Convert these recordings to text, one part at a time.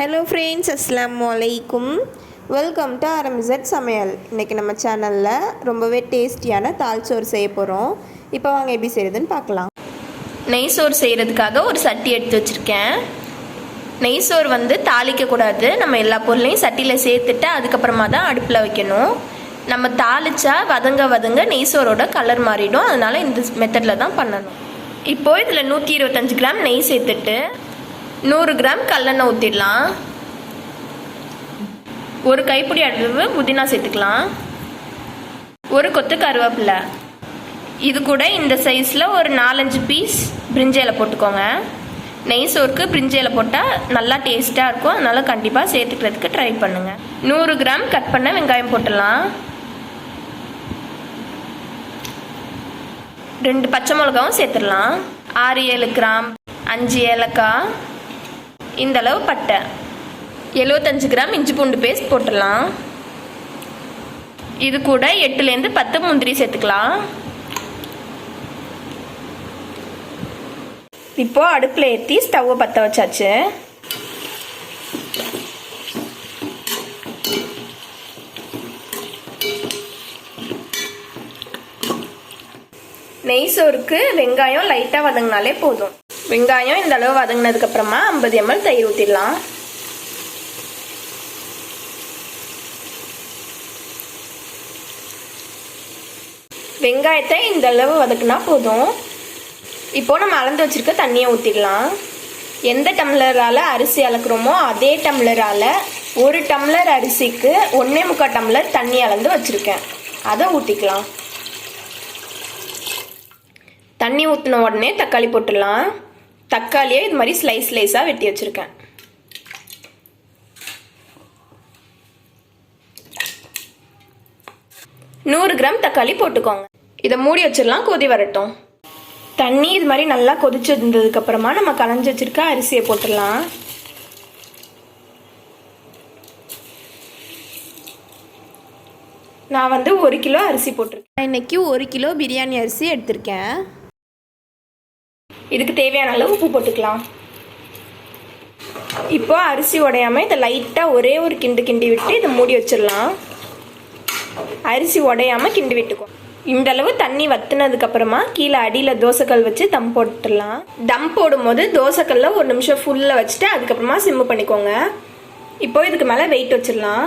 Hello friends அஸ்லாம் வலைக்கும் welcome to ஆரம்பிசட் சமையல் இன்றைக்கி நம்ம சேனலில் ரொம்பவே டேஸ்டியான தால் சோறு செய்ய போகிறோம் இப்போ வாங்க எப்படி செய்கிறதுன்னு பார்க்கலாம். நெய் சோறு செய்கிறதுக்காக ஒரு சட்டி எடுத்து வச்சுருக்கேன். நெய் சோறு வந்து தாளிக்கக்கூடாது நம்ம எல்லா பொருளையும் சட்டியில் சேர்த்துட்டு அதுக்கப்புறமா தான் அடுப்பில் வைக்கணும். நம்ம தாளிச்சா வதங்க வதங்க நெய் சோறோட கலர் மாறிடும். அதனால் இந்த மெத்தடில் தான் பண்ணணும். இப்போது இதில் நூற்றி இருபத்தஞ்சு கிராம் நெய் சேர்த்துட்டு நூறு கிராம் கல்லெண்ணெய் ஊற்றிடலாம் ஒரு கைப்பிடி அளவு புதினா சேர்த்துக்கலாம். ஒரு கொத்து கருவேப்பிலை. இது கூட இந்த சைஸில் ஒரு நாலஞ்சு பீஸ் பிரிஞ்சையில் போட்டுக்கோங்க. நெய் சோறுக்கு பிரிஞ்சையில் போட்டால் நல்லா டேஸ்ட்டாக இருக்கும். அதனால் கண்டிப்பாக சேர்த்துக்கிறதுக்கு ட்ரை பண்ணுங்கள் நூறு கிராம் கட் பண்ண வெங்காயம் போட்டுடலாம். ரெண்டு பச்சை மிளகாவும் சேர்த்துடலாம். ஆறு ஏழு கிராம் அஞ்சு ஏலக்காய் இந்த அளவு பட்டை. எழுபத்தஞ்சு கிராம் இஞ்சி பூண்டு பேஸ்ட் போட்டுடலாம். இது கூட எட்டுலேருந்து பத்து முந்திரி சேர்த்துக்கலாம். இப்போது அடுப்பில் ஏற்றி ஸ்டவ்வை பற்ற வச்சாச்சு. நெய் சோறுக்கு வெங்காயம் லைட்டாக வதங்கினாலே போதும். வெங்காயம் இந்த அளவு வதங்கினதுக்கு அப்புறமா ஐம்பது எம்எல் தயிர் ஊற்றிடலாம் வெங்காயத்தை இந்த அளவு வதக்குனா போதும். இப்போ நம்ம அளந்து வச்சிருக்க தண்ணியை ஊற்றிடலாம் எந்த டம்ளரால் அரிசி அளக்குறோமோ அதே டம்ளரால் ஒரு டம்ளர் அரிசிக்கு ஒன்றே முக்கால் டம்ளர் தண்ணி அளந்து வச்சுருக்கேன். அதை ஊற்றிக்கலாம் தண்ணி ஊற்றின உடனே தக்காளி போட்டுடலாம். தக்காளியை இது மாதிரி ஸ்லைஸ் ஸ்லைஸாக வெட்டி வச்சுருக்கேன். நூறு கிராம் தக்காளி போட்டுக்கோங்க. இதை மூடி வச்சிடலாம் கொதி வரட்டும். தண்ணி இது மாதிரி நல்லா கொதிச்சு இருந்ததுக்கு அப்புறமா நம்ம களைஞ்சி வச்சிருக்க அரிசியை போட்டுடலாம். நான் வந்து ஒரு கிலோ அரிசி போட்டிருக்கேன். இன்னைக்கு ஒரு கிலோ பிரியாணி அரிசி எடுத்திருக்கேன். இதுக்கு தேவையான அளவு உப்பு போட்டுக்கலாம். இப்போ அரிசி உடையாமல் இதை லைட்டாக ஒரே ஒரு கிண்டு கிண்டி விட்டு இதை மூடி வச்சிடலாம். அரிசி உடையாம கிண்டி விட்டுக்கோ இந்த அளவு தண்ணி வத்துனதுக்கு அப்புறமா கீழே அடியில் தோசைக்கல் வச்சு தம் போட்டுடலாம். தம் போடும்போது தோசைக்கல்ல ஒரு நிமிஷம் ஃபுல்லாக வச்சுட்டு அதுக்கப்புறமா சிம்மு பண்ணிக்கோங்க. இப்போ இதுக்கு மேலே வெயிட் வச்சிடலாம்.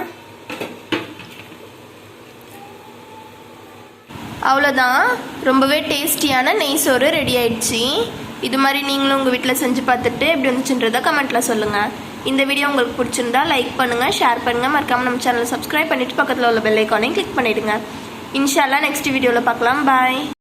அவ்வளோதான் ரொம்பவே டேஸ்டியான நெய் சோறு ரெடி ஆயிடுச்சு. இது மாதிரி நீங்களும் உங்கள் வீட்டில் செஞ்சு பார்த்துட்டு எப்படி வந்துச்சுன்றதை கமெண்ட்டில் சொல்லுங்கள் இந்த வீடியோ உங்களுக்கு பிடிச்சிருந்தா லைக் பண்ணுங்கள் ஷேர் பண்ணுங்கள் மறக்காமல் நம்ம சேனலை சப்ஸ்கிரைப் பண்ணிவிட்டு பக்கத்தில் உள்ள பெல் ஐக்கானையும் கிளிக் பண்ணிவிடுங்க இன்ஷால்லா நெக்ஸ்ட் வீடியோவில் பார்க்கலாம். பாய்